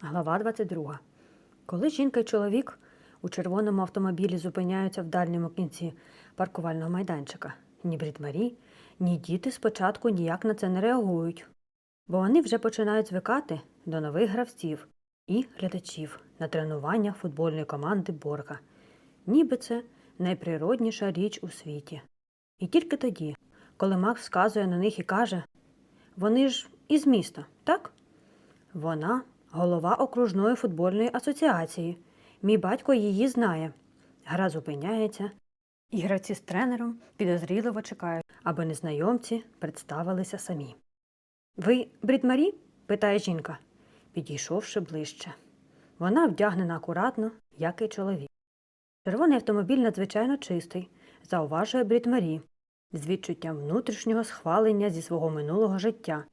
Глава 22. Коли жінка і чоловік у червоному автомобілі зупиняються в дальньому кінці паркувального майданчика, ні Брід Марі, ні діти спочатку ніяк на це не реагують, бо вони вже починають звикати до нових гравців і глядачів на тренуваннях футбольної команди Борга. Ніби це найприродніша річ у світі. І тільки тоді, коли Макс вказує на них і каже: Вони ж із міста, так? Вона голова окружної футбольної асоціації. Мій батько її знає. Гра зупиняється, і гравці з тренером підозріливо чекають, аби незнайомці представилися самі. Ви Брід Марі? питає жінка, підійшовши ближче. Вона вдягнена акуратно, як і чоловік. Червоний автомобіль надзвичайно чистий, зауважує Брід Марі, з відчуттям внутрішнього схвалення зі свого минулого життя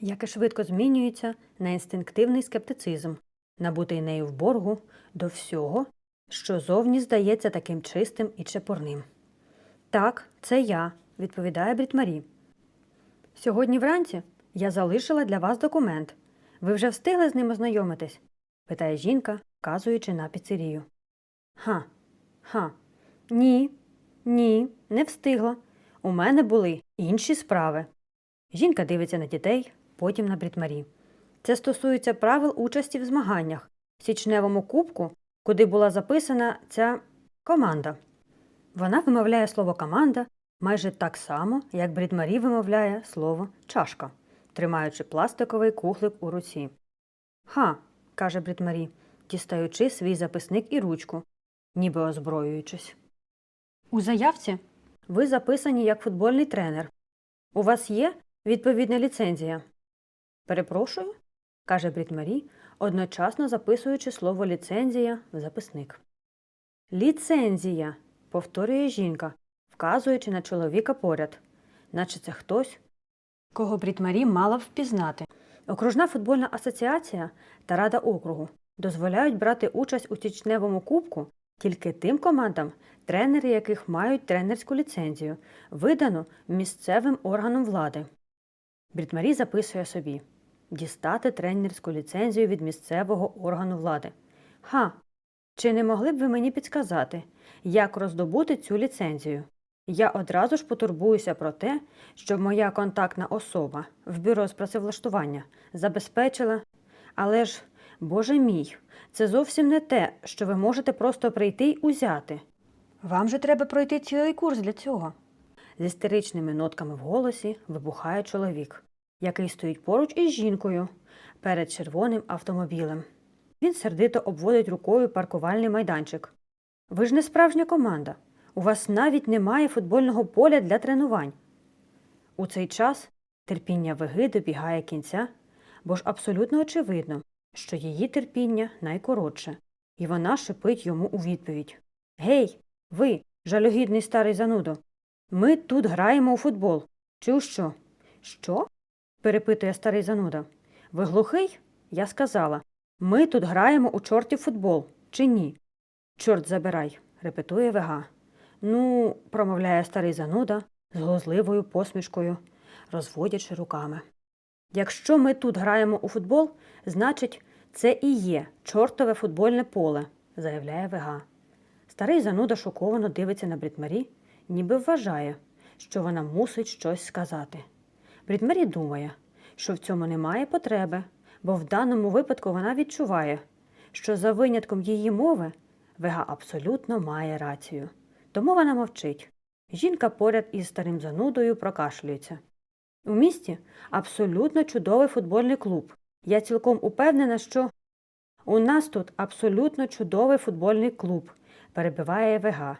яке швидко змінюється на інстинктивний скептицизм, набутий нею в боргу до всього, що зовні здається таким чистим і чепурним. Так, це я, відповідає Брітмарі. Сьогодні вранці я залишила для вас документ. Ви вже встигли з ним ознайомитись? питає жінка, вказуючи на піцерію. Ха, ха. Ні, ні, не встигла. У мене були інші справи. Жінка дивиться на дітей, потім на Брітмарі. Це стосується правил участі в змаганнях в січневому кубку, куди була записана ця команда. Вона вимовляє слово команда майже так само, як Брітмарі вимовляє слово чашка, тримаючи пластиковий кухлик у руці. Ха, каже Брітмарі, дістаючи свій записник і ручку, ніби озброюючись. У заявці ви записані як футбольний тренер. У вас є відповідна ліцензія? Перепрошую, каже Брід Марі, одночасно записуючи слово ліцензія в записник. Ліцензія, повторює жінка, вказуючи на чоловіка поряд, наче це хтось, кого Брід Марі мала впізнати. Окружна футбольна асоціація та Рада округу дозволяють брати участь у січневому кубку тільки тим командам, тренери яких мають тренерську ліцензію, видану місцевим органом влади. Брітмарі записує собі дістати тренерську ліцензію від місцевого органу влади. Ха, чи не могли б ви мені підказати, як роздобути цю ліцензію? Я одразу ж потурбуюся про те, щоб моя контактна особа в бюро з працевлаштування забезпечила. Але ж, боже мій, це зовсім не те, що ви можете просто прийти й узяти. Вам же треба пройти цілий курс для цього. З істеричними нотками в голосі вибухає чоловік, який стоїть поруч із жінкою перед червоним автомобілем. Він сердито обводить рукою паркувальний майданчик. Ви ж не справжня команда. У вас навіть немає футбольного поля для тренувань. У цей час терпіння виги добігає кінця, бо ж абсолютно очевидно, що її терпіння найкоротше, і вона шипить йому у відповідь Гей, ви, жалюгідний старий занудо, ми тут граємо у футбол. У що? Що? Перепитує старий зануда. Ви глухий? Я сказала. Ми тут граємо у чортів футбол, чи ні? Чорт забирай, репетує вега. Ну, промовляє старий зануда з глузливою посмішкою, розводячи руками. Якщо ми тут граємо у футбол, значить, це і є чортове футбольне поле, заявляє вега. Старий зануда шоковано дивиться на Брітмарі, ніби вважає, що вона мусить щось сказати. Брітмарі думає, що в цьому немає потреби, бо в даному випадку вона відчуває, що за винятком її мови вега абсолютно має рацію. Тому вона мовчить. Жінка поряд із старим занудою прокашлюється. У місті абсолютно чудовий футбольний клуб. Я цілком упевнена, що у нас тут абсолютно чудовий футбольний клуб, перебиває Вега.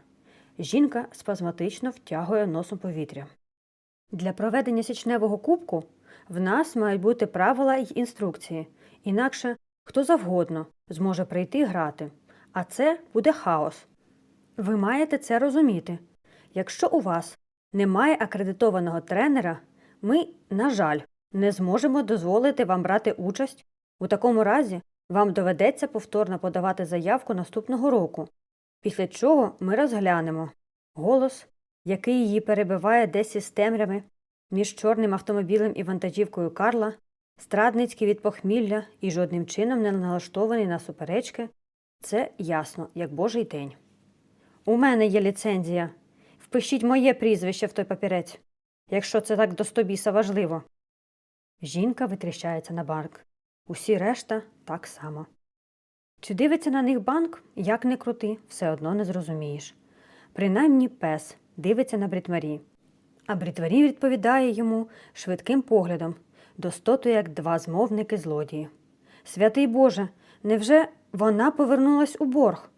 Жінка спазматично втягує носом повітря. Для проведення січневого кубку в нас мають бути правила й інструкції, інакше хто завгодно зможе прийти грати, а це буде хаос. Ви маєте це розуміти. Якщо у вас немає акредитованого тренера, ми, на жаль, не зможемо дозволити вам брати участь. У такому разі вам доведеться повторно подавати заявку наступного року, після чого ми розглянемо голос, який її перебиває десь із темряви між чорним автомобілем і вантажівкою Карла, Страдницький від похмілля і жодним чином не налаштований на суперечки, це ясно, як божий день. У мене є ліцензія. Впишіть моє прізвище в той папірець, якщо це так до стобіса важливо. Жінка витріщається на банк. Усі решта так само. Чи дивиться на них банк, як не крути, все одно не зрозумієш. Принаймні пес дивиться на брітмарі, а брітмарі відповідає йому швидким поглядом, достото як два змовники злодії. Святий Боже, невже вона повернулась у борг?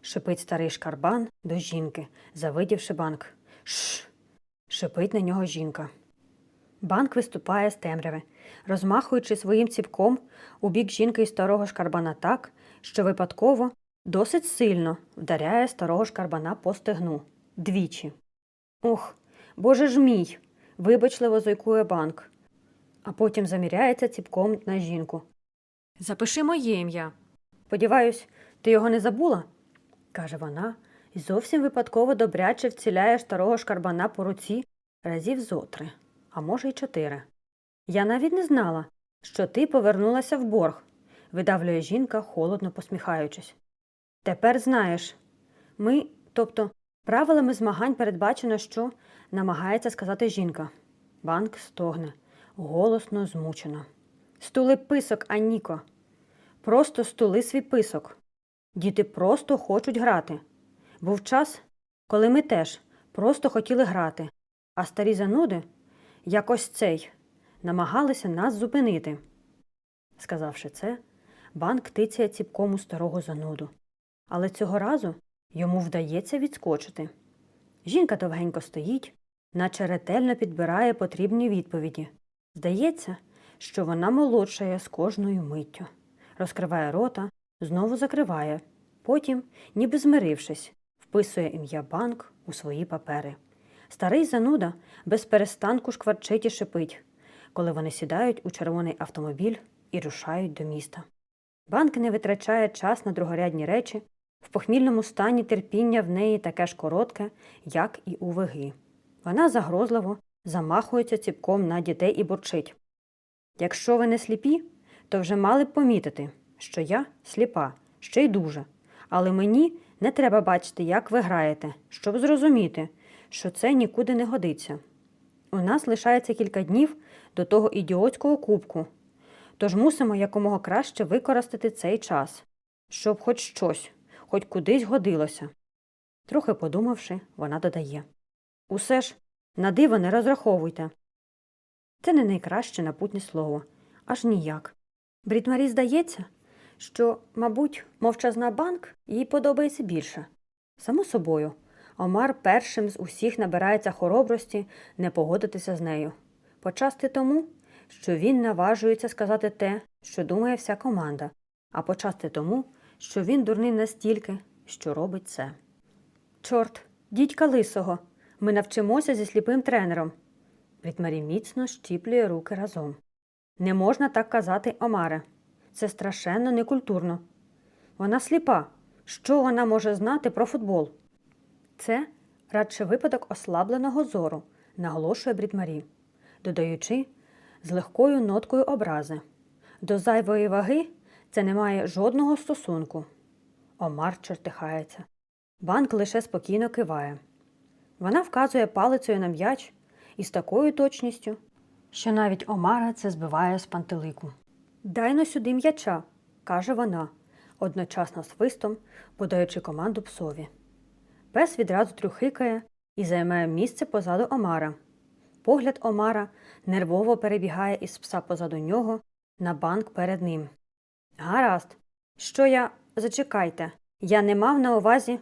шипить старий шкарбан до жінки, завидівши банк. Шш. шипить на нього жінка. Банк виступає з темряви, розмахуючи своїм ціпком у бік жінки і старого шкарбана так, що випадково досить сильно вдаряє старого шкарбана по стегну двічі. Ох, боже ж мій. вибачливо зойкує банк, а потім заміряється ціпком на жінку. Запиши моє ім'я. Сподіваюсь, ти його не забула? каже вона, і зовсім випадково добряче вціляє старого шкарбана по руці разів зотри, а може, й чотири. Я навіть не знала, що ти повернулася в борг, видавлює жінка, холодно посміхаючись. Тепер знаєш, ми, тобто, правилами змагань передбачено, що намагається сказати жінка. Банк стогне, голосно змучено. Стули писок, Аніко. Просто стули свій писок. Діти просто хочуть грати. Був час, коли ми теж просто хотіли грати, а старі зануди, як ось цей, намагалися нас зупинити. Сказавши це, банк тицяє ціпком у старого зануду. Але цього разу йому вдається відскочити. Жінка довгенько стоїть, наче ретельно підбирає потрібні відповіді. Здається, що вона молодшає з кожною миттю. Розкриває рота, знову закриває. Потім, ніби змирившись, вписує ім'я банк у свої папери. Старий зануда без перестанку шкварчить і шипить, коли вони сідають у червоний автомобіль і рушають до міста. Банк не витрачає час на другорядні речі, в похмільному стані терпіння в неї таке ж коротке, як і у виги. Вона загрозливо замахується ціпком на дітей і бурчить. Якщо ви не сліпі, то вже мали б помітити, що я сліпа, ще й дуже. Але мені не треба бачити, як ви граєте, щоб зрозуміти, що це нікуди не годиться. У нас лишається кілька днів до того ідіотського кубку, тож мусимо якомога краще використати цей час, щоб хоч щось, хоч кудись годилося. Трохи подумавши, вона додає Усе ж на диво не розраховуйте. Це не найкраще напутнє слово, аж ніяк. Брітмарі здається, що, мабуть, мовчазна банк їй подобається більше. Само собою, Омар першим з усіх набирається хоробрості не погодитися з нею. Почасти тому, що він наважується сказати те, що думає вся команда, а почасти тому, що він дурний настільки, що робить це. Чорт, дідька лисого, ми навчимося зі сліпим тренером. Брітмарі міцно щіплює руки разом. Не можна так казати, Омаре. Це страшенно некультурно. Вона сліпа. Що вона може знати про футбол? Це радше випадок ослабленого зору, наголошує Брітмарі, додаючи з легкою ноткою образи. До зайвої ваги це не має жодного стосунку. Омар чертихається. Банк лише спокійно киває. Вона вказує палицею на м'яч із такою точністю, що навіть Омара це збиває з пантелику. Дай но сюди м'яча, каже вона, одночасно свистом подаючи команду псові. Пес відразу трюхикає і займає місце позаду Омара. Погляд Омара нервово перебігає із пса позаду нього на банк перед ним. Гаразд, що я. Зачекайте, я не мав на увазі.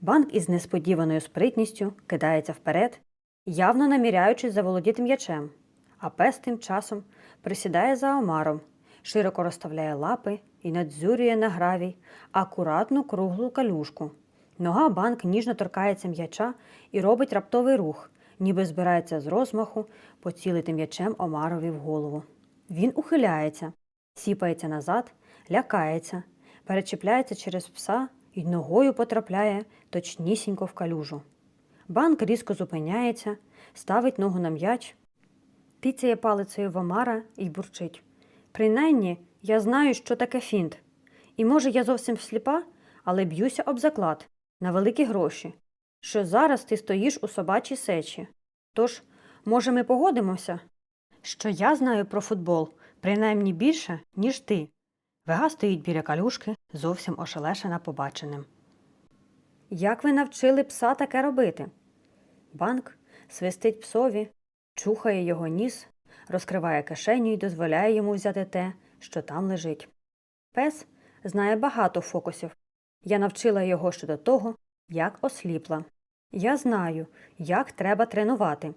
Банк із несподіваною спритністю кидається вперед, явно наміряючись заволодіти м'ячем, а пес тим часом присідає за омаром, широко розставляє лапи і надзюрює на гравій акуратну круглу калюшку. Нога банк ніжно торкається м'яча і робить раптовий рух, ніби збирається з розмаху поцілити м'ячем Омарові в голову. Він ухиляється, сіпається назад, лякається, перечіпляється через пса і ногою потрапляє точнісінько в калюжу. Банк різко зупиняється, ставить ногу на м'яч, тицяє палицею в Омара і бурчить. Принаймні, я знаю, що таке фінт. І може я зовсім сліпа, але б'юся об заклад на великі гроші, що зараз ти стоїш у собачій сечі. Тож, може, ми погодимося, що я знаю про футбол принаймні більше, ніж ти. Вега стоїть біля калюшки, зовсім ошелешена побаченим. Як ви навчили пса таке робити? Банк свистить псові, чухає його ніс, розкриває кишеню і дозволяє йому взяти те, що там лежить. Пес знає багато фокусів. Я навчила його щодо того, як осліпла. Я знаю, як треба тренувати.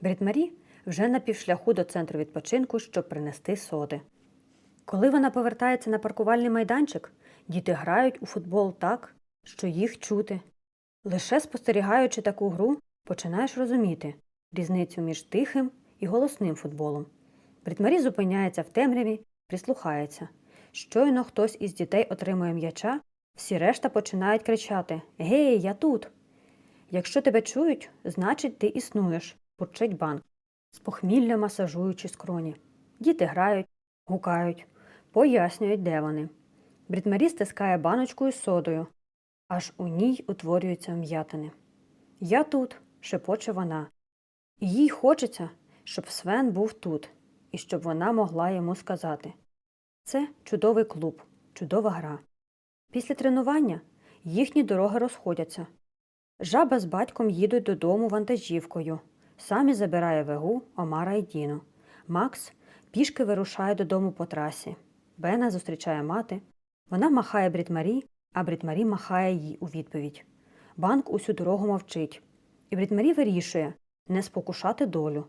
Брітмарі вже на півшляху до центру відпочинку, щоб принести соди. Коли вона повертається на паркувальний майданчик, діти грають у футбол так, що їх чути. Лише спостерігаючи таку гру, починаєш розуміти різницю між тихим і голосним футболом. Брітмарі зупиняється в темряві, прислухається. Щойно хтось із дітей отримує м'яча, всі решта починають кричати Гей, я тут. Якщо тебе чують, значить ти існуєш, бурчить банк, з похмілля масажуючи скроні. Діти грають, гукають, пояснюють, де вони. Брітмарі стискає баночку із содою, аж у ній утворюються м'ятини. Я тут, шепоче вона. І їй хочеться, щоб Свен був тут, і щоб вона могла йому сказати це чудовий клуб, чудова гра. Після тренування їхні дороги розходяться. Жаба з батьком їдуть додому вантажівкою. Самі забирає вегу, Омара і Діну. Макс пішки вирушає додому по трасі. Бена зустрічає мати. Вона махає Брітмарі, а Брітмарі махає їй у відповідь. Банк усю дорогу мовчить. І Брітмарі вирішує не спокушати долю.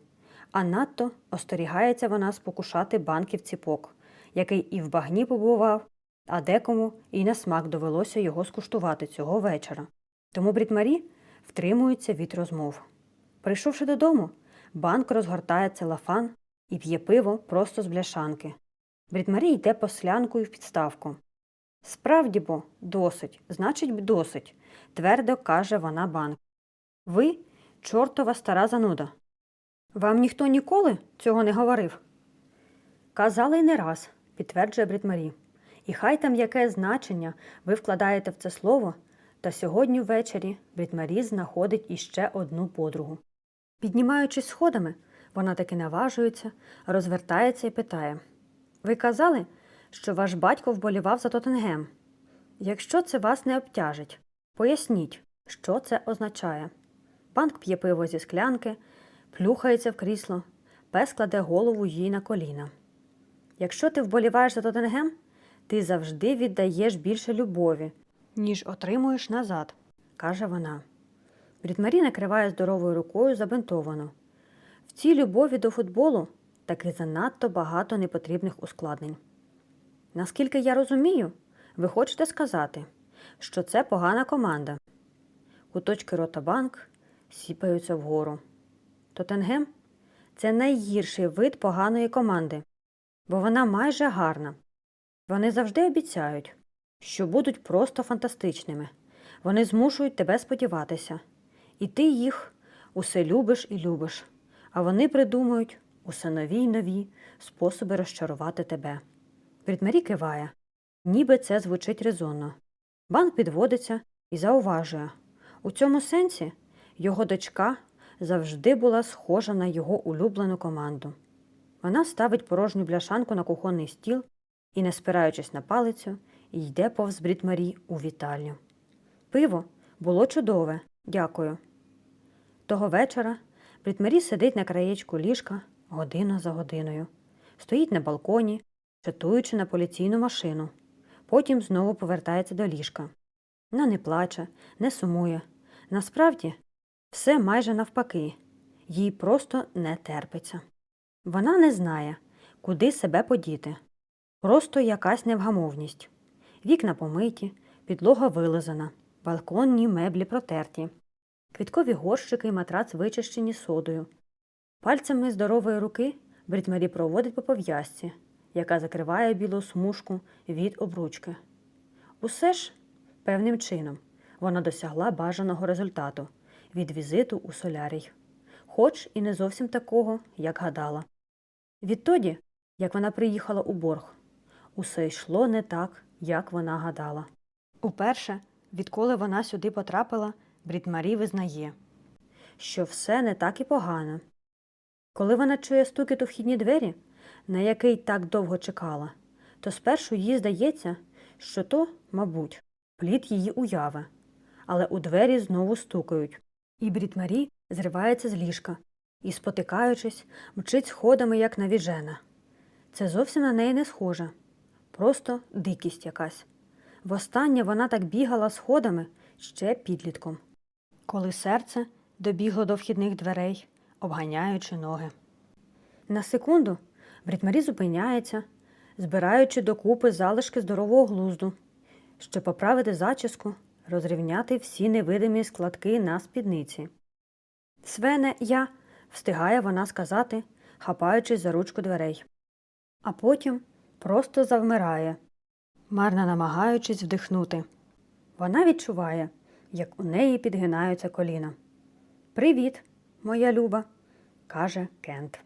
А надто остерігається вона спокушати банків ціпок, який і в багні побував, а декому і на смак довелося його скуштувати цього вечора. Тому Брітмарі втримується від розмов. Прийшовши додому, банк розгортає целофан і п'є пиво просто з бляшанки. Брітмарі йде по слянку і в підставку. Справді бо, досить, значить, досить, твердо каже вона банк. Ви чортова стара зануда. Вам ніхто ніколи цього не говорив? Казали й не раз, підтверджує Брітмарі. І хай там яке значення ви вкладаєте в це слово, та сьогодні ввечері Брітмарі знаходить іще одну подругу. Піднімаючись сходами, вона таки наважується, розвертається і питає Ви казали, що ваш батько вболівав за Тоттенгем? Якщо це вас не обтяжить, поясніть, що це означає. Банк п'є пиво зі склянки, плюхається в крісло, пес кладе голову їй на коліна. Якщо ти вболіваєш за Тоттенгем, ти завжди віддаєш більше любові, ніж отримуєш назад, каже вона. Брітмарі накриває здоровою рукою забинтовану. В цій любові до футболу таки занадто багато непотрібних ускладнень. Наскільки я розумію, ви хочете сказати, що це погана команда. Куточки рота банк сіпаються вгору. Тоттенгем – це найгірший вид поганої команди, бо вона майже гарна. Вони завжди обіцяють, що будуть просто фантастичними. Вони змушують тебе сподіватися. І ти їх усе любиш і любиш, а вони придумують усе нові й нові способи розчарувати тебе. Брітмарі киває, ніби це звучить резонно. Банк підводиться і зауважує. У цьому сенсі його дочка завжди була схожа на його улюблену команду. Вона ставить порожню бляшанку на кухонний стіл і, не спираючись на палицю, йде повз Брітмарі у вітальню. Пиво було чудове, дякую. Того вечора Брітмарі сидить на краєчку ліжка годину за годиною, стоїть на балконі, чатуючи на поліційну машину. Потім знову повертається до ліжка. Вона не плаче, не сумує. Насправді, все майже навпаки, їй просто не терпиться. Вона не знає, куди себе подіти. Просто якась невгамовність. Вікна помиті, підлога вилизана, балконні меблі протерті, квіткові горщики і матрац вичищені содою. Пальцями здорової руки Брітмарі проводить по пов'язці, яка закриває білу смужку від обручки. Усе ж, певним чином, вона досягла бажаного результату від візиту у солярій, хоч і не зовсім такого, як гадала. Відтоді, як вона приїхала у борг. Усе йшло не так, як вона гадала. Уперше, відколи вона сюди потрапила, Брід Марі визнає, що все не так і погано. Коли вона чує стукіт у вхідні двері, на який так довго чекала, то спершу їй здається, що то, мабуть, плід її уяви. Але у двері знову стукають, і Брід Марі зривається з ліжка і, спотикаючись, мчить сходами, як навіжена. Це зовсім на неї не схоже, просто дикість якась. Востаннє вона так бігала сходами ще підлітком, коли серце добігло до вхідних дверей, обганяючи ноги. На секунду Брітмарі зупиняється, збираючи докупи залишки здорового глузду, щоб поправити зачіску, розрівняти всі невидимі складки на спідниці. Свене, я, встигає вона сказати, хапаючись за ручку дверей. А потім просто завмирає, марно намагаючись вдихнути. Вона відчуває, як у неї підгинаються коліна. Привіт, моя люба, каже Кент.